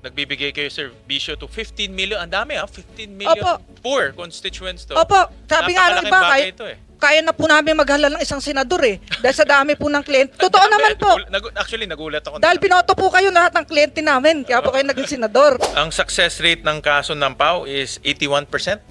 nagbibigay kayo serbisyo to 15 million. Ang dami ah, 15 million Opo. poor constituents to. Opo, sabi nga ng Napakalaking iba, bagay kaya, ito eh. kaya na po namin maghalal ng isang senador eh. Dahil sa dami po ng kliyente. Totoo Ang dami. naman po. Nagul- Actually, nagulat ako. Dahil binoto po kayo lahat ng kliyente namin. Kaya po kayo naging senador. Ang success rate ng kaso ng PAO is 81%.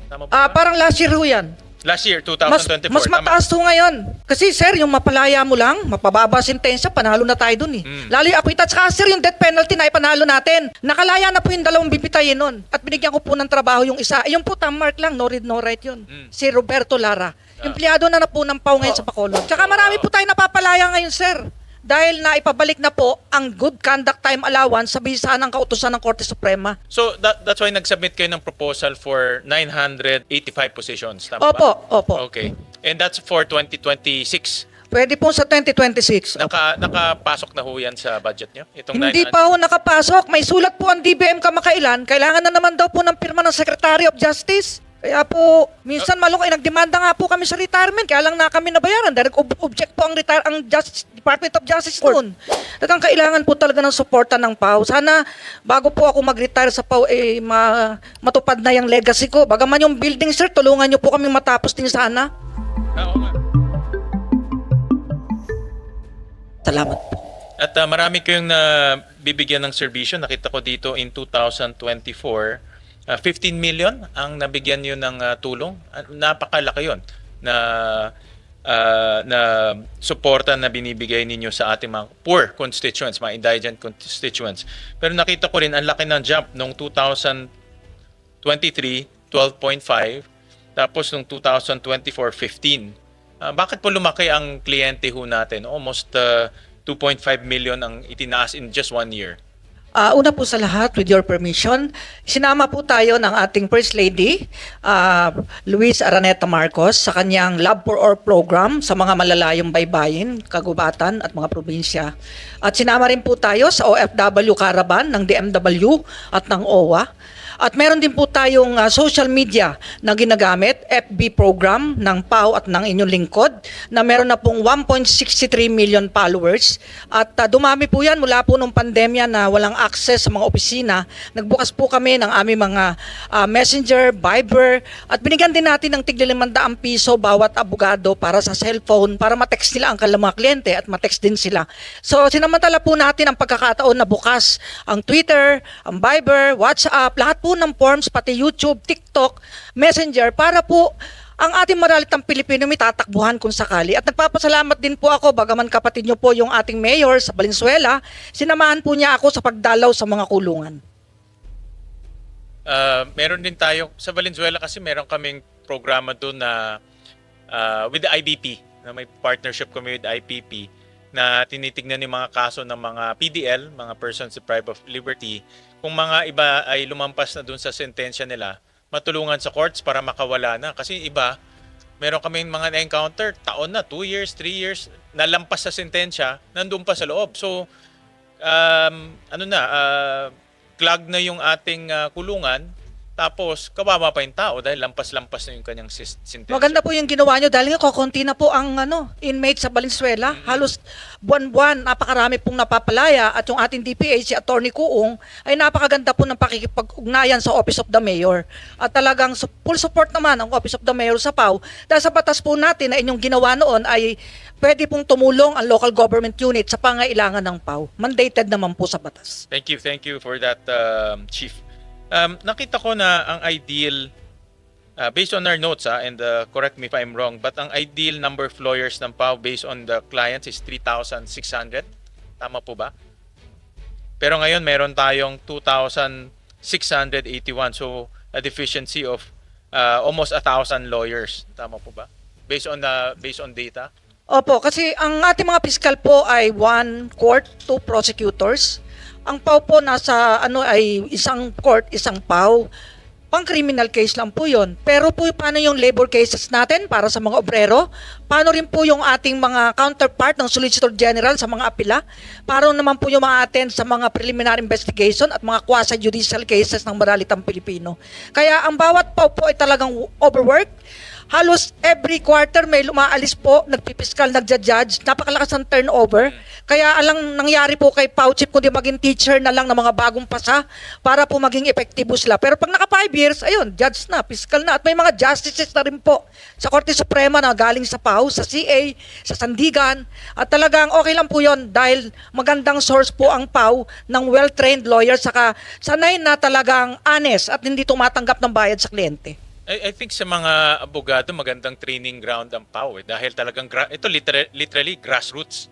Tama po Ah, ba? parang last year ho yan. Last year, Mas, 2024. mas tama. mataas ho ngayon. Kasi sir, yung mapalaya mo lang, mapababa sentensya, panalo na tayo dun eh. Mm. Lalo yung akwita. Tsaka sir, yung death penalty na ipanalo natin. Nakalaya na po yung dalawang bibitayin nun. At binigyan ko po ng trabaho yung isa. Eh, Yung po, tam mark lang, no read, no write yun. Mm. Si Roberto Lara. Ah. Empleyado na na po ng PAW ngayon Oh. sa Bacolod. Tsaka marami po tayo napapalaya ngayon, sir. Dahil na ipabalik na po ang good conduct time allowance sa bisa ng kautosan ng Korte Suprema. So, that, that's why nag-submit kayo ng proposal for 985 positions. Tama Opo, ba? opo. Okay. And that's for 2026. Pwede po sa 2026. Naka, nakapasok na ho yan sa budget nyo? Itong Hindi 900? pa ho nakapasok. May sulat po ang DBM kamakailan. Kailangan na naman daw po ng pirma ng Secretary of Justice. Kaya po, minsan malungkot, eh, nagdemanda nga po kami sa retirement. Kaya lang na kami nabayaran. Dahil ob- object po ang, retire, ang Justice, Department of Justice noon. Talagang kailangan po talaga ng suporta ng PAO. Sana, bago po ako mag-retire sa PAO, eh, ma- matupad na yung legacy ko. Bagaman yung building, sir, tulungan niyo po kami matapos din sana. Salamat po. At ah, marami kayong na bibigyan ng serbisyo. Nakita ko dito in 2024, ah, 15 million ang nabigyan niyo ng ah, tulong. Ah, napakalaki yon na ah, na suporta na binibigay ninyo sa ating mga poor constituents, mga indigent constituents. Pero nakita ko rin ang laki ng jump nung 2023, 12.5, tapos nung 2024, 15. Ah, bakit po lumaki ang kliyente ho natin? Almost uh, 2.5 million ang itinaas in just one year. Ah, una po sa lahat, with your permission, sinama po tayo ng ating First Lady, ah, Luis Araneta Marcos, sa kanyang Love for All program sa mga malalayong baybayin, kagubatan at mga probinsya. At sinama rin po tayo sa OFW Caravan ng DMW at ng OWA. At meron din po tayong ah, social media na ginagamit, FB program ng PAO at ng inyong lingkod na meron na pong 1.63 million followers. At ah, dumami po yan mula po nung pandemya na walang access sa mga opisina. Nagbukas po kami ng aming mga ah, messenger, Viber at binigyan din natin ng tigli 500 piso bawat abogado para sa cellphone para matext nila ang kanilang kliyente at matext din sila. So sinamantala po natin ang pagkakataon na bukas ang Twitter, ang Viber, WhatsApp, lahat po ng forms, pati YouTube, TikTok, Messenger, para po ang ating maralitang Pilipino may tatakbuhan kung sakali. At nagpapasalamat din po ako, bagaman kapatid niyo po yung ating mayor sa Valenzuela, sinamahan po niya ako sa pagdalaw sa mga kulungan. Uh, meron din tayo, sa Valenzuela kasi meron kaming programa doon na uh, with the IBP, na may partnership kami with IPP, na tinitignan yung mga kaso ng mga PDL, mga persons deprived of liberty, kung mga iba ay lumampas na doon sa sentensya nila, matulungan sa courts para makawala na. Kasi iba, meron kaming mga na-encounter, taon na, 2 years, 3 years, nalampas sa sentensya, nandun pa sa loob. So, um, ano na, uh, clog na yung ating uh, kulungan, tapos kawawa pa yung tao dahil lampas-lampas na yung kanyang sentensya. Maganda po yung ginawa nyo dahil nga kokonti na po ang ano, inmate sa Valenzuela. Halos buwan-buwan, napakarami pong napapalaya at yung ating DPA, si Attorney Kuong, ay napakaganda po ng pakikipag-ugnayan sa Office of the Mayor. At talagang full support naman ang Office of the Mayor sa PAW. Dahil sa batas po natin na inyong ginawa noon ay pwede pong tumulong ang local government unit sa pangailangan ng PAW. Mandated naman po sa batas. Thank you, thank you for that, um, Chief. Um, nakita ko na ang ideal, uh, based on our notes, ah, and uh, correct me if I'm wrong, but ang ideal number of lawyers ng PAO based on the clients is 3,600. Tama po ba? Pero ngayon meron tayong 2,681. So a deficiency of uh, almost 1,000 lawyers. Tama po ba? Based on the based on data. Opo, kasi ang ating mga piskal po ay one court, two prosecutors. Ang PAW po nasa ano ay isang court, isang PAW. Pang criminal case lang po 'yon. Pero po paano yung labor cases natin para sa mga obrero? Paano rin po yung ating mga counterpart ng Solicitor General sa mga apila? Paano naman po yung mga attend sa mga preliminary investigation at mga quasi-judicial cases ng maralitang Pilipino? Kaya ang bawat PAW po ay talagang overworked halos every quarter may lumaalis po, nagpipiskal, nagja-judge, napakalakas ang turnover. Kaya alang nangyari po kay Pauchip kundi maging teacher na lang ng mga bagong pasa para po maging epektibo sila. Pero pag naka 5 years, ayun, judge na, fiscal na. At may mga justices na rin po sa Korte Suprema na galing sa PAO, sa CA, sa Sandigan. At talagang okay lang po yon dahil magandang source po ang PAO ng well-trained lawyer saka sanay na talagang honest at hindi tumatanggap ng bayad sa kliyente. I, I think sa mga abogado magandang training ground ang PAW eh, dahil talagang gra- ito literal, literally grassroots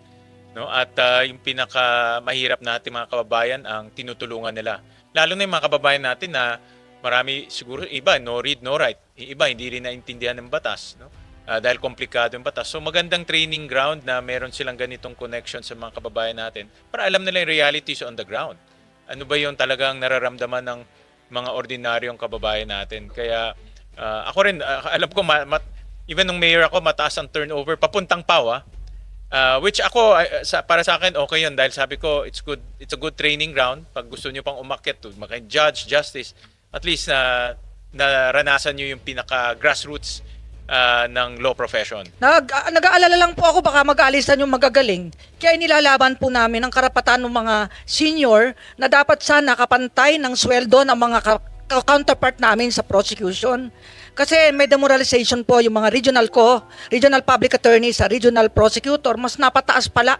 no? At ah, yung pinaka mahirap natin mga kababayan ang tinutulungan nila. Lalo na yung mga kababayan natin na marami siguro iba no read no write. Iba hindi rin naintindihan ng batas no? Ah, dahil komplikado yung batas. So magandang training ground na meron silang ganitong connection sa mga kababayan natin para alam nila yung realities on the ground. Ano ba yung talagang nararamdaman ng mga ordinaryong kababayan natin? Kaya Ah, ako rin, ah, alam ko, ma- ma- even nung mayor ako, mataas ang turnover, papuntang PAW, ah. Ah, which ako, ah, sa, para sa akin, okay yun. Dahil sabi ko, it's good it's a good training ground. Pag gusto nyo pang umakyat to, maging judge, justice, at least na naranasan nyo yung pinaka-grassroots ah, ng law profession. Nag, nag-aalala lang po ako baka mag-aalisan yung magagaling. Kaya nilalaban po namin ang karapatan ng mga senior na dapat sana kapantay ng sweldo ng mga counterpart namin sa prosecution. Kasi may demoralization po yung mga regional ko, regional public attorney sa regional prosecutor, mas napataas pala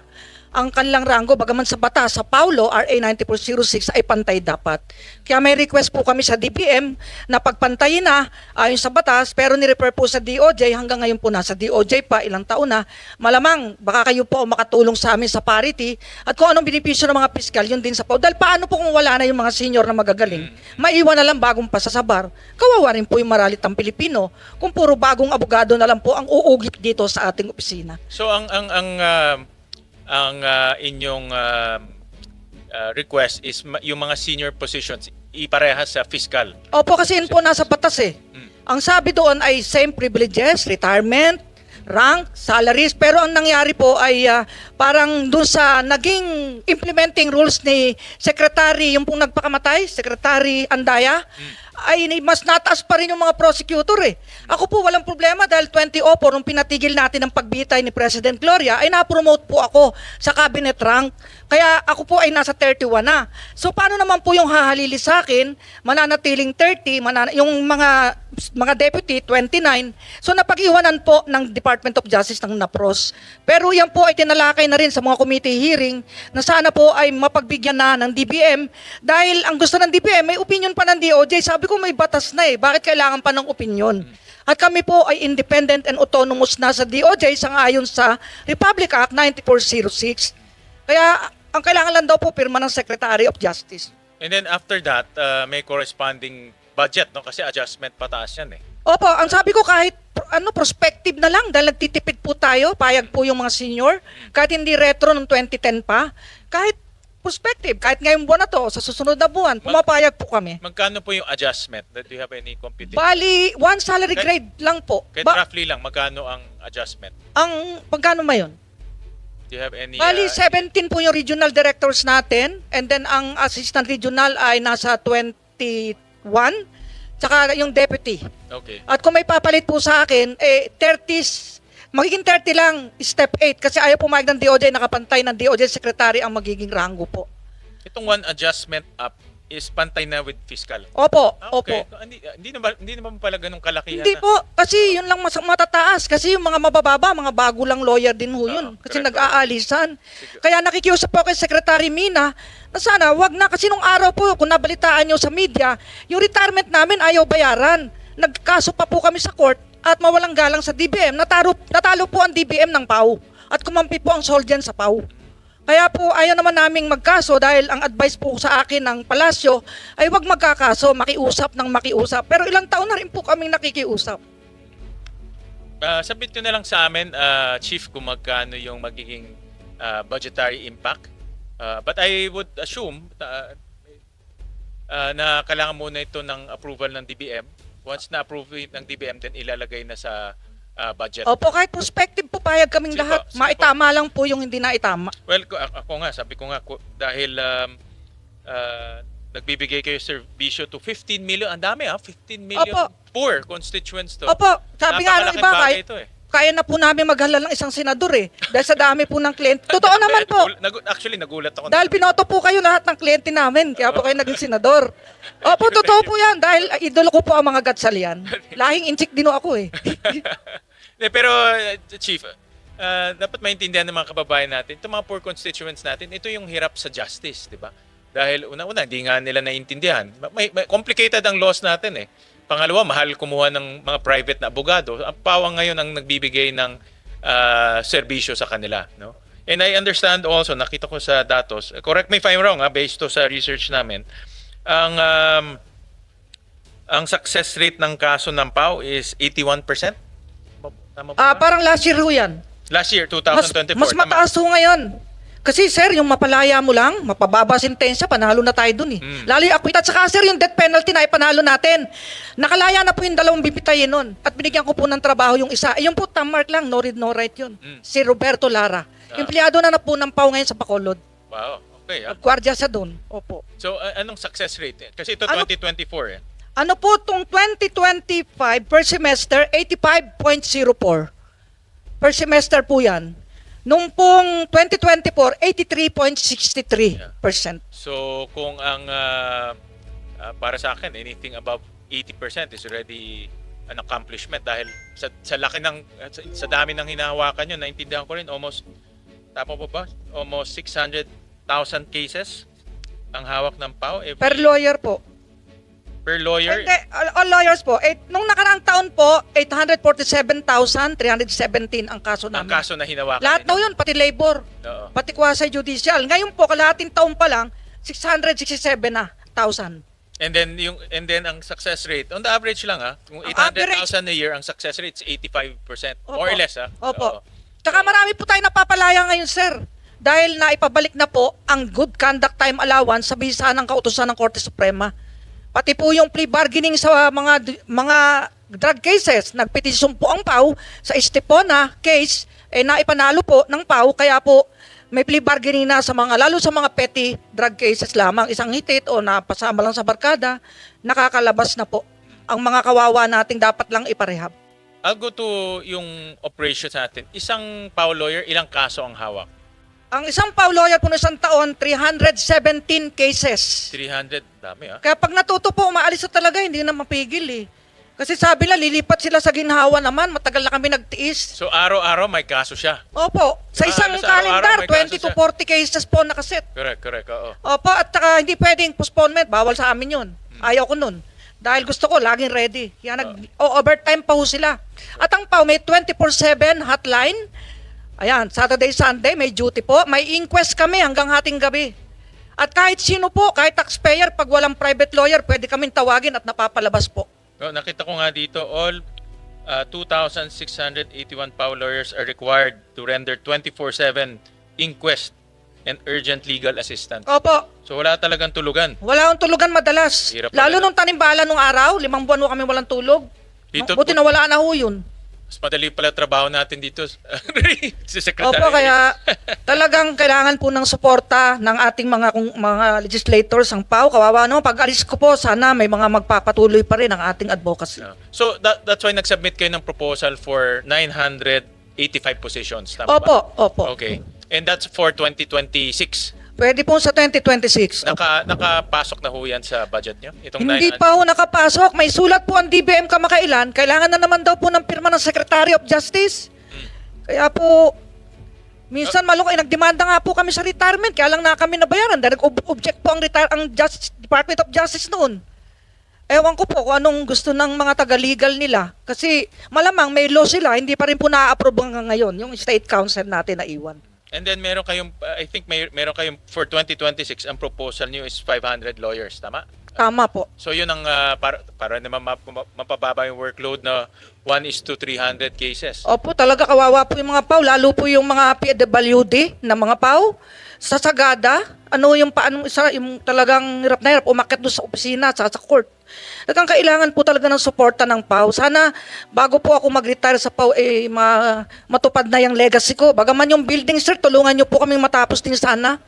ang kanilang ranggo bagaman sa batas sa Paulo RA 9406 ay pantay dapat. Kaya may request po kami sa DPM na pagpantayin na ayon sa batas pero ni-refer po sa DOJ hanggang ngayon po nasa DOJ pa ilang taon na. Malamang baka kayo po ang makatulong sa amin sa parity at kung anong benepisyo ng mga piskal yun din sa Paulo. Dahil paano po kung wala na yung mga senior na magagaling? Maiwan na lang bagong pasasabar. Kawawa rin po yung maralitang Pilipino kung puro bagong abogado na lang po ang uugit dito sa ating opisina. So ang ang ang ah, ang ah, inyong ah, ah, request is ma- yung mga senior positions iparehas sa fiscal. Opo, kasi yun po nasa batas eh. Ang sabi doon ay same privileges, retirement, rank, salaries. Pero ang nangyari po ay ah, parang doon sa naging implementing rules ni Secretary, yung pong nagpakamatay, Secretary Andaya, ay mas nataas pa rin yung mga prosecutor eh. Ako po walang problema dahil 2004 nung pinatigil natin ang pagbitay ni President Gloria ay na-promote po ako sa cabinet rank. Kaya ako po ay nasa 31 na. So paano naman po yung hahalili sa akin, mananatiling 30, manana- yung mga mga deputy 29. So napag-iwanan po ng Department of Justice ng NAPROS. Pero yan po ay tinalakay na rin sa mga committee hearing na sana po ay mapagbigyan na ng DBM dahil ang gusto ng DBM may opinion pa ng DOJ. Sabi ko may batas na eh. Bakit kailangan pa ng opinion? At kami po ay independent and autonomous na sa DOJ sangayon sa Republic Act 9406. Kaya ang kailangan lang daw po pirma ng Secretary of Justice. And then after that, uh, may corresponding budget no kasi adjustment pataas yan eh. Opo, ang sabi ko kahit ano prospective na lang dahil nagtitipid po tayo, payag po yung mga senior, kahit hindi retro ng 2010 pa, kahit prospective, kahit ngayong buwan na to, sa susunod na buwan, pumapayag po kami. Magkano po yung adjustment? Do you have any computation? Bali, one salary Kahit- grade lang po. Kahit Ba- roughly lang, magkano ang adjustment? ang pagkano ba yun? Do you have any... Bali, uh, 17 po yung regional directors natin and then ang assistant regional ay nasa 21 tsaka yung deputy. Okay. At kung may papalit po sa akin, eh, 30s, magiging 30 lang, step 8, kasi ayaw pumayag ng DOJ, nakapantay ng DOJ secretary ang magiging rango po. Itong one adjustment up is pantay na with fiscal. Opo, Ah, opo. okay. Hindi, hindi, naman, hindi naman pala ganun kalakihan Hindi na. po, kasi yun lang mas matataas. Kasi yung mga mabababa, mga bago lang lawyer din ho yun. Oo, kasi correct. nag-aalisan. Kaya nakikiusap po kay Secretary Mina na sana wag na. Kasi nung araw po, kung nabalitaan nyo sa media, yung retirement namin ayaw bayaran. Nagkaso pa po kami sa court at mawalang galang sa DBM. Natalo, natalo po ang DBM ng PAW. At kumampi po ang Soldian sa PAW. Kaya po ayaw naman naming magkaso dahil ang advice po sa akin ng palasyo ay wag magkakaso, makiusap ng makiusap. Pero ilang taon na rin po kaming nakikiusap. Uh, sabit nyo na lang sa amin, uh, Chief, kung magkano yung magiging uh, budgetary impact. Uh, but I would assume uh, uh, na kailangan muna ito ng approval ng DBM. Once na-approve ng DBM, then ilalagay na sa uh, budget. Opo, kahit prospective po payag kaming Sige po, lahat. sige Maitama lang po yung hindi na itama. Well, ko- ako, nga, sabi ko nga, dahil um, uh, nagbibigay kayo serbisyo to 15 million. Ang dami ah, 15 million Opo. poor constituents to. Opo, sabi nga ng iba, kaya, ito eh. kaya na po namin maghalal ng isang senador eh. Dahil sa dami po ng kliyente. Totoo naman po. Actually, nagulat ako. Dahil pinoto po kayo lahat ng kliyente namin, kaya po kayo naging senador. Opo, totoo po yan. Dahil idolo ko po ang mga gatsalian. Lahing inchik din ako eh. Pero, uh, Chief, uh, dapat maintindihan ng mga kababayan natin, itong mga poor constituents natin, ito yung hirap sa justice, di ba? Dahil una-una, hindi nga nila naiintindihan. May, may complicated ang laws natin eh. Pangalawa, mahal kumuha ng mga private na abogado. Ang pawang ngayon ang nagbibigay ng uh, serbisyo sa kanila. No? And I understand also, nakita ko sa datos, correct me if I'm wrong, ha, based to sa research namin, ang um, ang success rate ng kaso ng PAO is 81%. Tama ba? Ah, parang last year ho yan. Last year, Mas, 2024. mas tama. mataas ho ngayon. Kasi sir, yung mapalaya mo lang, mapababa sentensya, panalo na tayo dun eh. Mm. Lalo yung acquittal. Saka sir, yung death penalty na ipanalo natin. Nakalaya na po yung dalawang bibitayin nun. At binigyan ko po ng trabaho yung isa. Eh, Yung po, tamark lang, no read, no write yun. Mm. Si Roberto Lara. Ah. Empleyado na na po ng PAO ngayon sa Bacolod. Wow, okay. ah. Gwardiya siya doon. Opo. So, a- anong success rate? eh? Kasi ito Ano- 2024 eh. Ano po itong 2025 per semester, 85.04. Per semester po yan. Nung pong 2024, 83.63%. So, kung ang ah, ah, para sa akin, anything above 80% is already an accomplishment dahil sa, sa laki ng sa, sa dami ng hinahawakan nyo, naintindihan ko rin almost tama po ba? Almost 600,000 cases ang hawak ng PAO every- Per lawyer po. Per lawyer. Hindi, all, all lawyers po. Eh, nung nakaraang taon po, 847,317 ang kaso ang namin. kaso na hinawakan. Lahat daw yun, pati labor, Oo. pati quasi judicial. Ngayon po, kalahating taon pa lang, 667 na thousand. And then yung and then ang success rate on the average lang ah, kung Ang 800,000 a year ang success rate is 85%. Opo. More or less ah. Opo. Oo. Tsaka marami po tayo napapalaya ngayon, sir. Dahil naipabalik na po ang good conduct time allowance sa bisa ng kautusan ng Korte Suprema. Pati po yung plea bargaining sa mga mga drug cases. Nagpetisyon po ang PAW sa Estepona case, eh naipanalo po ng PAW, kaya po may plea bargaining na sa mga, lalo sa mga petty drug cases lamang, isang hitit o napasama lang sa barkada, nakakalabas na po ang mga kawawa nating dapat lang iparehab. I'll go to yung operations natin. Isang PAO lawyer, ilang kaso ang hawak? Ang isang PAW lawyer po ng isang taon, 317 cases. 300, dami ah. Kaya pag natuto po, umaalis na talaga, hindi na mapigil eh. Kasi sabi nila, lilipat sila sa ginhawa naman, matagal na kami nagtiis. So araw-araw may kaso siya. Opo, sa Ah, isang sa araw-araw calendar, may 20 kaso to siya. 40 cases po nakaset. Correct, correct. Oo. Opo, at saka hindi pwedeng postponement, bawal sa amin yun. Ayaw ko nun. Dahil gusto ko, laging ready. Kaya nag, o overtime pa ho sila. At ang PAW may 24-7 hotline. Ayan, Saturday, Sunday, may duty po. May inquest kami hanggang hating gabi. At kahit sino po, kahit taxpayer, pag walang private lawyer, pwede kaming tawagin at napapalabas po. No, nakita ko nga dito, all uh, 2,681 PAO lawyers are required to render 24-7 inquest and urgent legal assistance. Opo, So wala talagang tulugan. wala akong tulugan madalas. Hirap pala Lalo na. nung tanimbala nung araw, limang buwan ho kami walang tulog. Dito Buti po- na wala na ho yun. Mas madali pala trabaho natin dito si Secretary. Opo, kaya talagang kailangan po ng suporta ng ating mga kung, mga legislators ang PAO. Kawawa no, pag alis ko po, sana may mga magpapatuloy pa rin ang ating advocacy. So that, that's why nag-submit kayo ng proposal for 985 positions. Tama Opo, ba? opo. Okay. And that's for 2026. Pwede po sa 2026. Naka, nakapasok na ho yan sa budget nyo? Itong Hindi 900 pa ho nakapasok. May sulat po ang DBM kamakailan. Kailangan na naman daw po ng pirma ng Secretary of Justice. Kaya po, minsan malungkot, eh, nagdemanda nga po kami sa retirement. Kaya lang na kami nabayaran. Dahil nag-object po ang, retire, ang Just, Department of Justice noon. Ewan ko po kung anong gusto ng mga taga-legal nila. Kasi malamang may law sila, hindi pa rin po na-approve hanggang ngayon, yung State Council natin na iwan. And then meron kayong, uh, I think may, meron kayong, for 2026, ang proposal nyo is 500 lawyers, tama? Tama po. So yun ang, uh, para, para naman map, map- mapababa yung workload na 1 is to 300 cases. Opo, talaga kawawa po yung mga PAW, lalo po yung mga PWD na mga PAW. Sa Sagada, ano yung paano isa yung talagang hirap na hirap umakyat doon sa opisina, sa, sa court. Talagang kailangan po talaga ng suporta ng PAW. Sana bago po ako mag-retire sa PAW, eh, ma- matupad na yung legacy ko. Bagaman yung building, sir, tulungan niyo po kaming matapos din sana.